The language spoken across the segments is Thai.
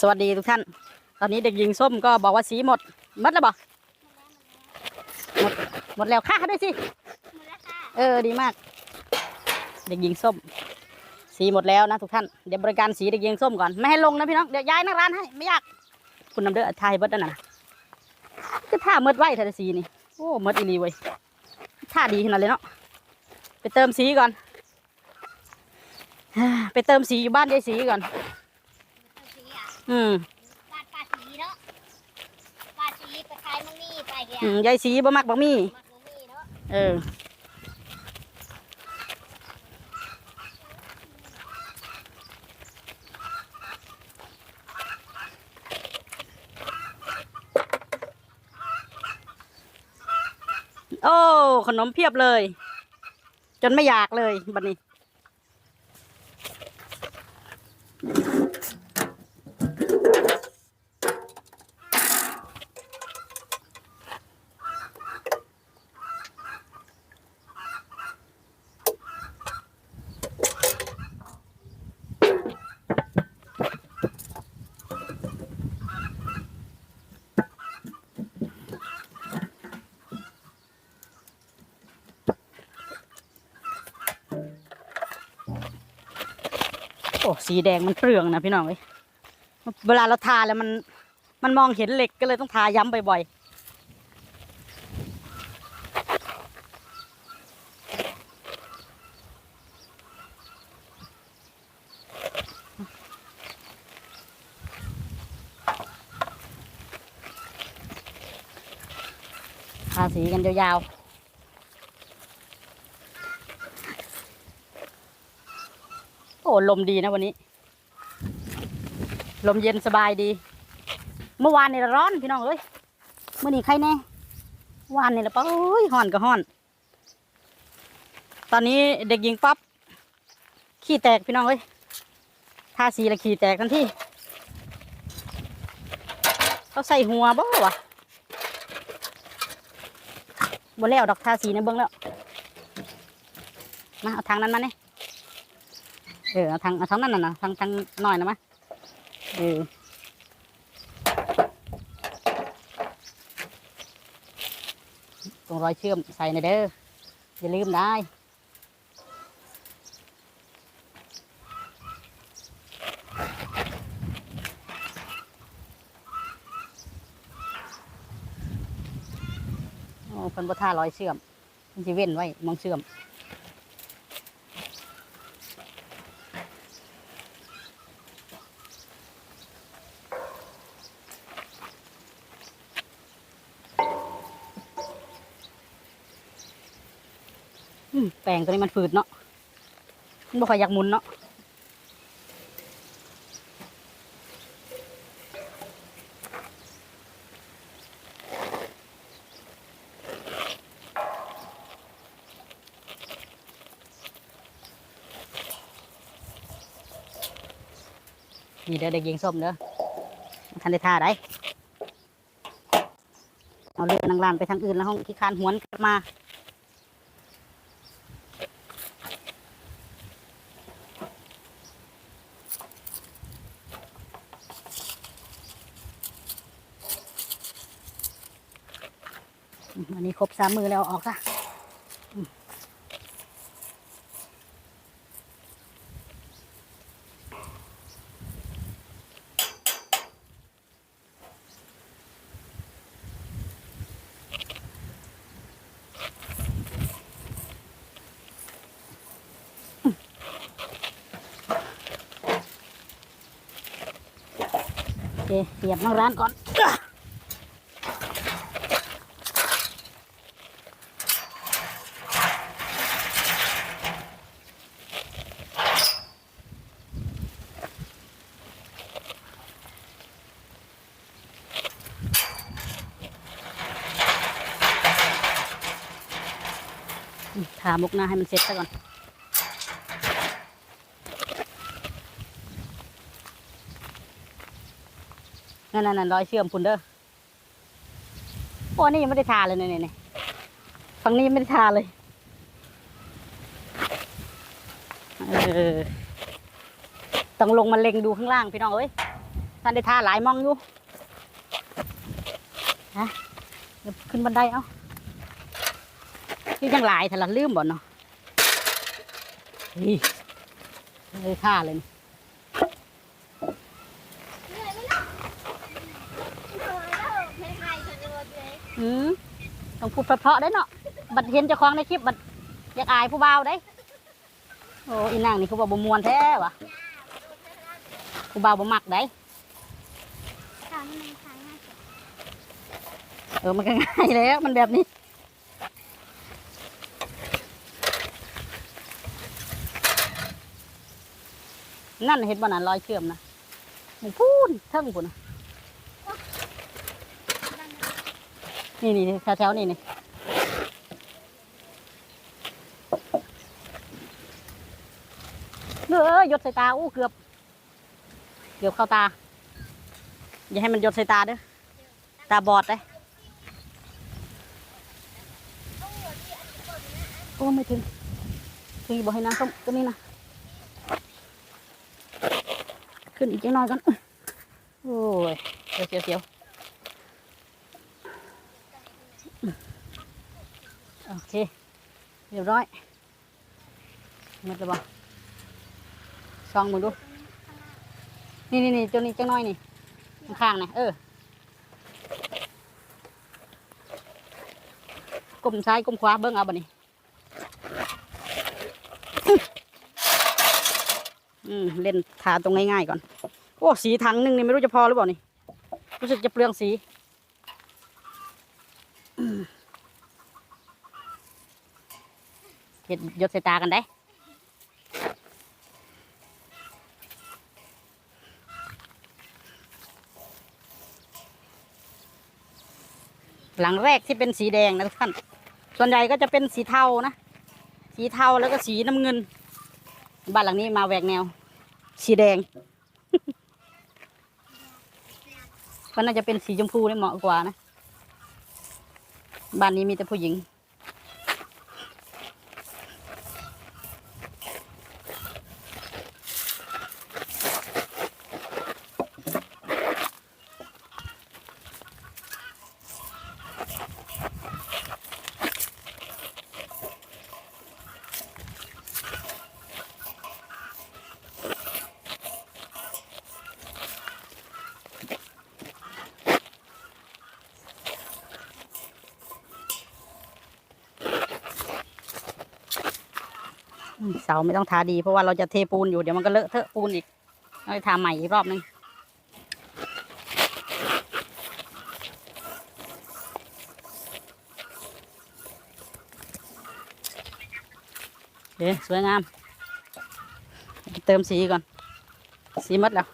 สวัสดีทุกท่าน ตอนนี้เด็กหญิงส้มก็บอกว่าสีหมดหมดแล้วบอกหมดหมดแล้วค่าเขาด้วยสิเออดีมาก เด็กหญิงส้ม สีหมดแล้วนะทุกท่านเดี๋ยวบริการสีเด็กหญิงส้มก่อนไม่ให้ลงนะพี่น้องเดี๋ยวย้ายหน้าร้านให้ไม่ยากคุณนำเด้อทายเบิดนั่นน่ะคือท่าเมดไว้ทาสีนี่โอ้เมดอีหลีเว้ยท่าดีขนาดเลยเนาะไปเติมสีก่อน ไปเติมสีอยู่บ้านยายสีก่อน อะอืมปาดปาดสีเนาะปาดสีไปขายมังมี่ไปเฮียอืมยายสีบ่มักบักมี่มักมังมี่เนาะเออ โอ้ ขนมเพียบเลย จนไม่อยากเลยบัดนี้ สีแดงมันเปลืองนะพี่น้องเอ้ยเวลาเราทาแล้วมัน มันมองเห็นเหล็กก็เลยต้องทาย้ำบ่อยๆทาสีกันยาวๆ อ้ลมดีนะวันนี้ ลมเย็นสบายดี เมื่อวานนี่ร้อนพี่น้องเอ้ยเมื่อนี้ใครแน่วานนี่ละปะเอ้ยห่อนก็ห่อน ตอนนี้เด็กหญิงป๊อปขี้แตกพี่น้องเอ้ยทาสีและขี้แตกทันทีเขาใส่หัวบ่วะบนแล้วดอกทาสีในเบิ้องแล้วมาเอาทางนั้นมาเนี่ย เออเอาทางเอาทางนั้นน่ะนะทางทางน้อยนะมาเออตรงรอยเชื่อมใส่ในอยเด้ออย่าลืมได้โอ้เพิ่นบ่ท่ารอยเชื่อมมันจะเว้นไว้มองเชื่อม ลงตัวนี้มันฝืดเนาะมันบ่ค่อยอยากหมุนเนาะนี่เด้อเด็กหญิงส้มเด้อทันได้ท่าได้เอาเรือนางลานไปทางอื่นแล้วห้องที่คานหวนกลับมา อันนี้ครบสามมือแล้วอออกซะเคเหยียบนั่งร้านก่อน ทามุกหน้าให้มันเสร็จซะก่อนนั่นนั่นนั่นรอยเชื่อมคุณเด้อโอ้นี่ยังไม่ได้ทาเลยเนี่ยเนี่ยฝั่งนี้ยังไม่ได้ทาเลยเออต้องลงมาเล็งดูข้างล่างพี่น้องเอ้ยท่านได้ทาหลายมองอยู่ฮะเดี๋ยวขึ้นบันไดเอา ที่ยังหลายถ้าละลืมบ่เนาะนี่เลยท่าเลยนี่เหนื่อยไหมล่ะเหนื่อไม่ใครจะโดนเลยอืมต้องพูดเพราะๆได้เนาะบัดเห็นเจ้าของในคลิปบัดอยากอายผู้บ่าวได้โอ้อีนางนี่เขาบอกบ่มวนแท้วะผู้บ่าวบ่มักได้เออมันก็ง่ายแล้วมันแบบนี้ นั่นเห็นบ่นั่นรอยเชื่อมนะหมูพูนเทิงพูนนะนี่นี่แถวแถวๆนี่นี่เออหยดใส่ตาอู้เกือบ เกือบเข้าตา อย่าให้มันหยดใส่ตาเด้อตาบอดเลยโอ้ไม่ถึงถึงบอกให้น้ำต้มตัวนี้นะ ขึ้นอีกจังน้อยก่อนโอ้ยเสียวเสียวเสียวโอเคเรียบร้อยหมดแล้วบ่ซองมึงดู นี่นี่นี่ตัวนี้จังน้อยนี่ข้างๆนะเออกลมซ้ายกลมขวาเบิ้งเอาบ่นี่อืม เล่นทาตรงง่ายๆก่อน โอ้สีถังหนึ่งนี่ไม่รู้จะพอหรือเปล่านี่ รู้สึกจะเปลืองสีเห็ดยดใส่ตากันได้หลังแรกที่เป็นสีแดงนะทุกท่าน ส่วนใหญ่ก็จะเป็นสีเทานะ สีเทาแล้วก็สีน้ำเงิน บ้านหลังนี้มาแหวกแนว สีแดง มันน่าจะเป็นสีชมพูได้เหมาะกว่านะ บ้านนี้มีแต่ผู้หญิง เสาไม่ต้องทาดีเพราะว่าเราจะเทปูนอยู่เดี๋ยวมันก็เลอะเทอะปูนอีกเราจะทาใหม่อีกรอบนึงโอเคสวยงาม เติมสีก่อน สีหมดแล้ว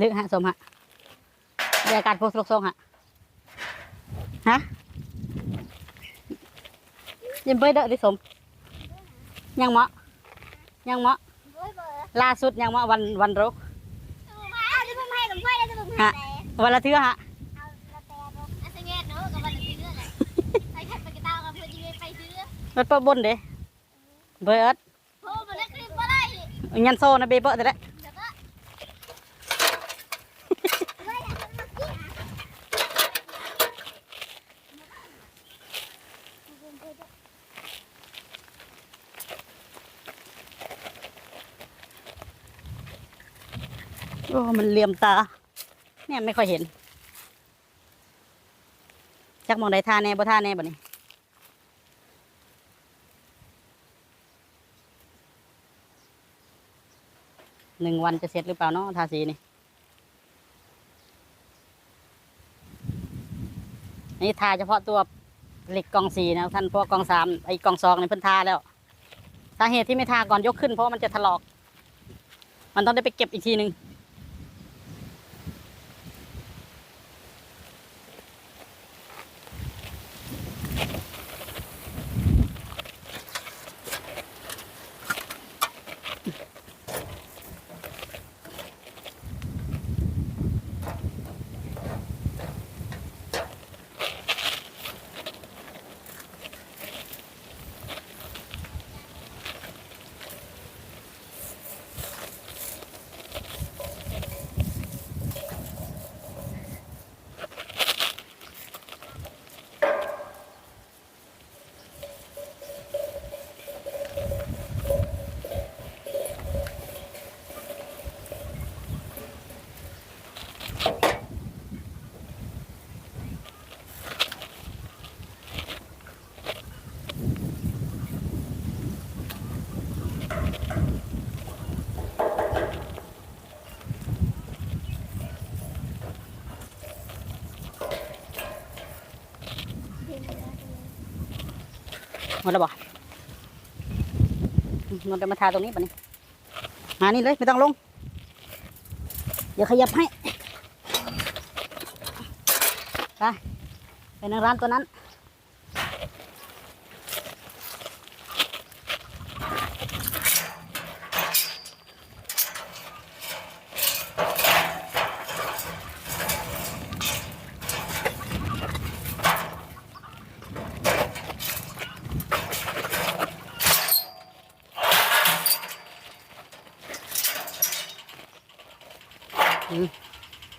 ลึกฮะสมฮะบรรยากาศโพสต์ลกทรงฮะฮะยังเบ้ยเด้อดิสมยังเหมาะยังเหมาะเว้ยเบอล่าสุดยังเหมาะวันวันรกมาเอาจะวันละเทือฮะเอาละแต่รถอันเงี้ยเนาะเทืองอะไรไปะบเพื่อนยังไปซื้อรถเด้เบิร์ดโทรมาแล้วคลิปว่าได้ยันโซนะเบเบอร์แต่ละ เดี๋ยวก็ไม่อยากจะมากิน โอ้มันเหลี่ยมตา เนี่ยไม่ค่อยเห็น จักมองใดท่าแน่บ่ท่าแน่บ่นี่หนึ่งวันจะเสร็จหรือเปล่าเนาะทาสีนี่นี่ทาเฉพาะตัวเหล็กกองสีนะท่านเพราะว่ากองสามไอ้กองสองในเพิ่นทาแล้วสาเหตุที่ไม่ทาก่อนยกขึ้นเพราะมันจะถลอก มันต้องได้ไปเก็บอีกทีหนึ่ง หมดแล้วบ่นนจะมาทาตรงนี้ปะนี่มานี่เลยไม่ต้องลง เดี๋ยวขยับให้ ไปไปในร้านตัวนั้น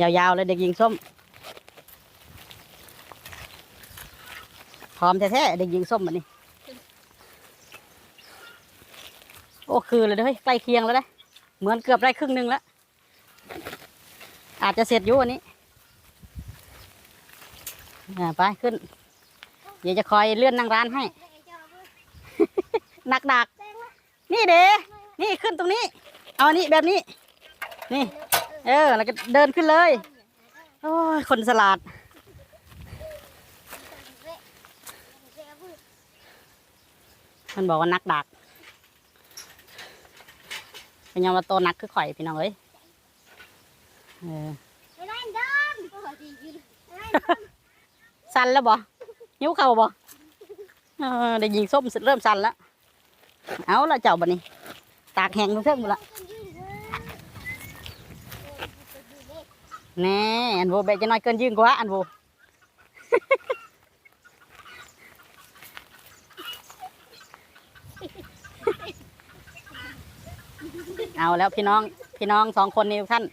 ยาวๆเลยเด็กหญิงส้มพร้อมแท้ๆเด็กหญิงส้มแบบนี้โอ้คือเลยเด้อเฮ้ยใกล้เคียงแล้วนะเหมือนเกือบได้ครึ่งหนึ่งแล้ว อาจจะเสร็จอยู่วันนี้ไปขึ้น เดี๋ยวจะคอยเลื่อนนังร้านให้หนักดักๆนี่เด้นี่ขึ้นตรงนี้ เอาอันนี้แบบนี้ นี่ เออ แล้วก็เดินขึ้นเลย โอ้ย คนสลัดมันบอกว่านักดัก เป็นยังว่าโตนักคือข่อยพี่น้องเอ้ยเออสั่นแล้วบ่หิวเข่าบ่เอได้ยิงส้มเริ่มสั่นแล้ว เอาละเจ้าบันนี้ตากแห้งทั้งเท่งหมดละ แน่อันโบเบจะน้อยเกินยืงกว่าอันโบเอาแล้วพี่น้องพี่น้องสองคนนี้ท่าน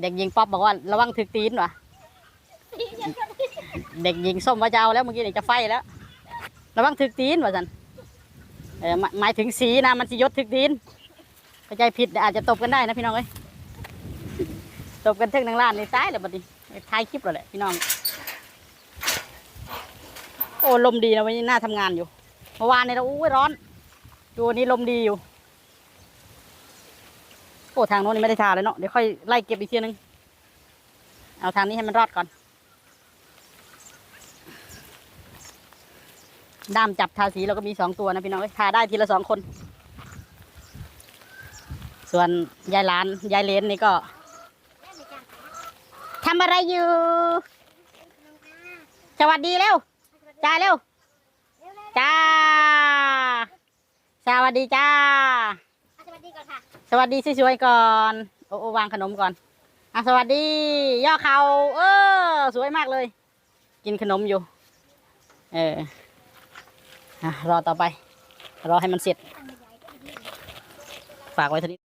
เด็กหญิงป๊อปบอกว่าระวังถึกตีนวะเด็กหญิงส้มว่าจะเอาแล้วเมื่อกี้นี่จะไฟแล้ว ระวังถึกตีนว่าสันเออหมายหมายถึงสีนะมันสิยศถึกตีนเข้าใจผิดอาจจะตบกันได้นะพี่น้องเอ้ย ตบกันเทึงนางล้านในซ้ายเลยบัดนี้ท้ายคลิปแล้วแหละพี่น้อง โอ้ลมดีนะวันนี้น่าทำงานอยู่เมื่อวานเนี่ยเราอู้ร้อนดูวันนี้ลมดีอยู่โอ้ทางโน้นนี่ไม่ได้ทาเลยเนาะเดี๋ยวค่อยไล่เก็บอีกทีนึงเอาทางนี้ให้มันรอดก่อนด้ามจับทาสีเราก็มีสองตัวนะพี่น้องทาได้ทีละสองคน ส่วนยายหลานยายเลนนี่ก็ำอะไรอยู่ สวัสดีเร็ว จ้าเร็ว จ้า สวัสดีจ้า สวัสดีก่อนค่ะ สวัสดีสวยๆก่อนโอ้โอ้วางขนมก่อน อะสวัสดี ย่อเขาเออ สวยมากเลย กินขนมอยู่ เอออะรอต่อไป รอให้มันเสร็จ ฝากไว้เท่านี้